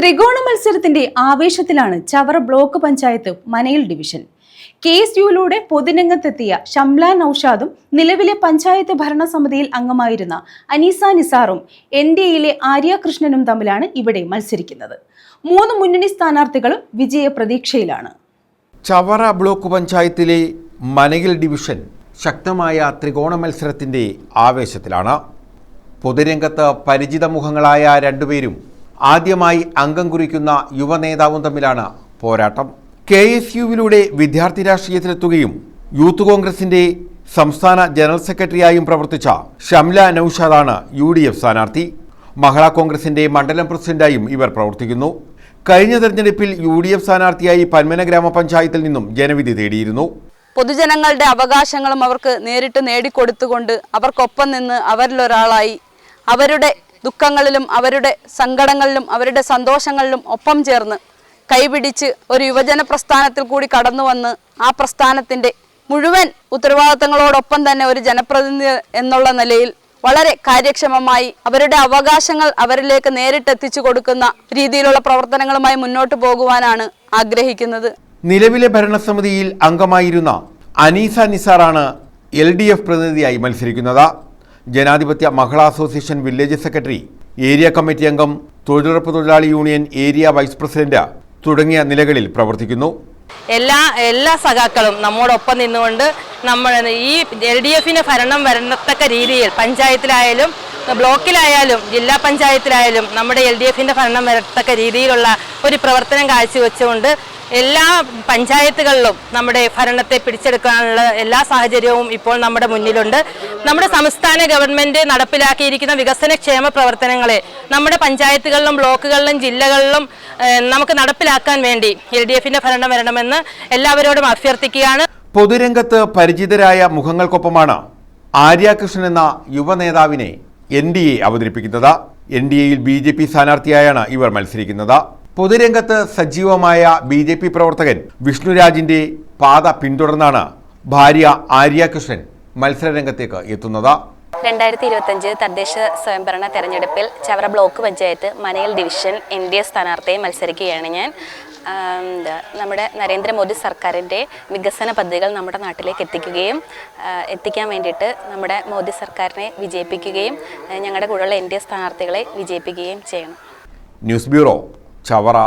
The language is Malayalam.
ത്രികോണ മത്സരത്തിന്റെ ആവേശത്തിലാണ് ചവറ ബ്ലോക്ക് പഞ്ചായത്ത് മനയിൽ ഡിവിഷൻ. കെ എസ് യുയിലൂടെ പൊതുരംഗത്തെത്തിയ ഷംല നൌഷാദും നിലവിലെ പഞ്ചായത്ത് ഭരണസമിതിയിൽ അംഗമായിരുന്ന അനീസ നിസാറും എൻ ഡി എയിലെ ആര്യ കൃഷ്ണനും തമ്മിലാണ് ഇവിടെ മത്സരിക്കുന്നത്. മൂന്ന് മുന്നണി സ്ഥാനാർത്ഥികളും വിജയ പ്രതീക്ഷയിലാണ്. ചവറ ബ്ലോക്ക് പഞ്ചായത്തിലെ മനയിൽ ഡിവിഷൻ ശക്തമായ ത്രികോണ മത്സരത്തിന്റെ ആവേശത്തിലാണ്. പൊതുരംഗത്ത് പരിചിത മുഖങ്ങളായ രണ്ടുപേരും ആദ്യമായി അംഗം കുറിക്കുന്ന യുവനേതാവും തമ്മിലാണ് പോരാട്ടം. കെ എസ് യുവിലൂടെ വിദ്യാർത്ഥി രാഷ്ട്രീയത്തിലെത്തുകയും യൂത്ത് കോൺഗ്രസിന്റെ സംസ്ഥാന ജനറൽ സെക്രട്ടറിയായും പ്രവർത്തിച്ച ഷംല നൌഷാദാണ് യു ഡി എഫ് സ്ഥാനാർത്ഥി. മഹിളാ കോൺഗ്രസിന്റെ മണ്ഡലം പ്രസിഡന്റായും ഇവർ പ്രവർത്തിക്കുന്നു. കഴിഞ്ഞ തെരഞ്ഞെടുപ്പിൽ യു ഡി എഫ് സ്ഥാനാർത്ഥിയായി പന്മന ഗ്രാമപഞ്ചായത്തിൽ നിന്നും ജനവിധി തേടിയിരുന്നു. പൊതുജനങ്ങളുടെ അവകാശങ്ങളും അവർക്ക് നേരിട്ട് നേടിക്കൊടുത്തുകൊണ്ട് അവർക്കൊപ്പം നിന്ന് അവരിലൊരാളായി അവരുടെ ദുഃഖങ്ങളിലും അവരുടെ സങ്കടങ്ങളിലും അവരുടെ സന്തോഷങ്ങളിലും ഒപ്പം ചേർന്ന് കൈപിടിച്ച് ഒരു യുവജന പ്രസ്ഥാനത്തിൽ കൂടി കടന്നു വന്ന് ആ പ്രസ്ഥാനത്തിന്റെ മുഴുവൻ ഉത്തരവാദിത്തങ്ങളോടൊപ്പം തന്നെ ഒരു ജനപ്രതിനിധി എന്നുള്ള നിലയിൽ വളരെ കാര്യക്ഷമമായി അവരുടെ അവകാശങ്ങൾ അവരിലേക്ക് നേരിട്ടെത്തിച്ചു കൊടുക്കുന്ന രീതിയിലുള്ള പ്രവർത്തനങ്ങളുമായി മുന്നോട്ട് പോകുവാനാണ് ആഗ്രഹിക്കുന്നത്. നിലവിലെ ഭരണസമിതിയിൽ അംഗമായിരുന്ന അനീസ നിസാറാണ് എൽ ഡി എഫ് പ്രതിനിധിയായി മത്സരിക്കുന്നത്. ജനാധിപത്യ Mahila association village secretary area committee അംഗം തൊഴിലുറപ്പ് തൊഴിലാളി യൂണിയൻ ഏരിയ വൈസ് പ്രസിഡന്റ് തുടങ്ങിയ നിലകളിൽ പ്രവർത്തിക്കുന്നു. എല്ലാ എല്ലാ സഖാക്കളും നമ്മോടൊപ്പം നിന്നുകൊണ്ട് നമ്മൾ ഈ എൽ ഡി എഫിന് ഭരണം വരത്തക്ക രീതിയിൽ പഞ്ചായത്തിലായാലും ബ്ലോക്കിലായാലും ജില്ലാ പഞ്ചായത്തിലായാലും നമ്മുടെ എൽ ഡി എഫിന്റെ ഭരണം വരത്തക്ക രീതിയിലുള്ള ഒരു പ്രവർത്തനം കാഴ്ചവെച്ചുകൊണ്ട് എല്ലാ പഞ്ചായത്തുകളിലും നമ്മുടെ ഭരണത്തെ പിടിച്ചെടുക്കാനുള്ള എല്ലാ സാഹചര്യവും ഇപ്പോൾ നമ്മുടെ മുന്നിലുണ്ട്. നമ്മുടെ സംസ്ഥാന ഗവൺമെന്റ് നടപ്പിലാക്കിയിരിക്കുന്ന വികസന ക്ഷേമ പ്രവർത്തനങ്ങളെ നമ്മുടെ പഞ്ചായത്തുകളിലും ബ്ലോക്കുകളിലും ജില്ലകളിലും നമുക്ക് നടപ്പിലാക്കാൻ വേണ്ടി എൽ ഡി എഫിന്റെ ഭരണം വരണമെന്ന് എല്ലാവരോടും അഭ്യർത്ഥിക്കുകയാണ്. പൊതുരംഗത്ത് പരിചിതരായ മുഖങ്ങൾക്കൊപ്പമാണ് ആര്യാകൃഷ്ണൻ എന്ന യുവ നേതാവിനെ എൻ ഡി എ അവതരിപ്പിക്കുന്നത്. എൻ ഡി എയിൽ ബി ജെ പി സ്ഥാനാർത്ഥിയായാണ് ഇവർ മത്സരിക്കുന്നത്. പൊതുരംഗത്ത് സജീവമായ ബി ജെ പി പ്രവർത്തകൻ വിഷ്ണുരാജിന്റെ പാത പിന്തുടർന്നാണ് ഭാര്യ ആര്യാകൃഷ്ണൻ മത്സരരംഗത്തേക്ക് എത്തുന്നത്. രണ്ടായിരത്തി ഇരുപത്തഞ്ച് തദ്ദേശ സ്വയംഭരണ തെരഞ്ഞെടുപ്പിൽ ചവറ ബ്ലോക്ക് പഞ്ചായത്ത് മനയിൽ ഡിവിഷൻ എൻ ഡി എ സ്ഥാനാർത്ഥിയെ മത്സരിക്കുകയാണ് ഞാൻ. നമ്മുടെ നരേന്ദ്രമോദി സർക്കാരിന്റെ വികസന പദ്ധതികൾ നമ്മുടെ നാട്ടിലേക്ക് എത്തിക്കുകയും എത്തിക്കാൻ വേണ്ടിയിട്ട് നമ്മുടെ മോദി സർക്കാരിനെ വിജയിപ്പിക്കുകയും ഞങ്ങളുടെ കൂടെയുള്ള എൻ ഡി എ സ്ഥാനാർത്ഥികളെ വിജയിപ്പിക്കുകയും ചെയ്യണം. News bureau Chavara